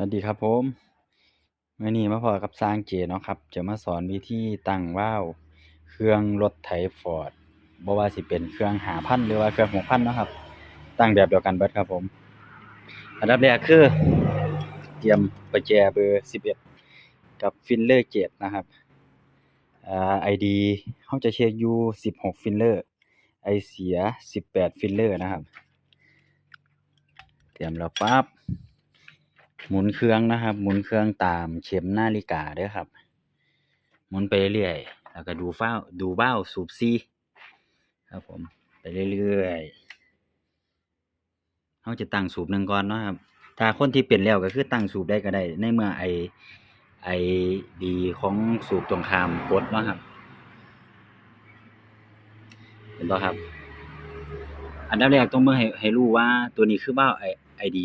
สวัสดีครับผมมื้อนี้มาพอกับสร้างเจเนาะครับ จะมาสอนวิธีตั้งว่าวเครื่องรถไถ Ford บ่ว่าสิเป็นเครื่อง5,000หรือว่าเครื่อง6,000เนาะครับ ตั้งแบบเดียวกันเบิดครับผม อันดับแรกคือ เตรียมประแจเบอร์11กับฟิลเลอร์7นะครับอ่า ID เราจะเช็กอยู่16ฟิลเลอร์ไอเสีย18ฟิลเลอร์นะครับ เตรียมแล้วปั๊บ หมุนเครื่องนะครับ หมุนเครื่องตามเข็มนาฬิกาเด้อครับ หมุนไปเรื่อยๆแล้วก็ดูฟ้าดูวาล์วสูบซีครับผมไปเรื่อยๆเราจะตั้งสูบหนึ่งก่อนเนาะครับ ถ้าคนที่เป็นแล้วก็คือตั้งสูบได้ก็ได้ ในเมื่อไอ ID ของสูบตรงข้ามกดเนาะครับเห็นบ่ครับ อันดับแรกต้องเบิ่งให้ให้รู้ว่าตัวนี้คือวาล์วไอ ID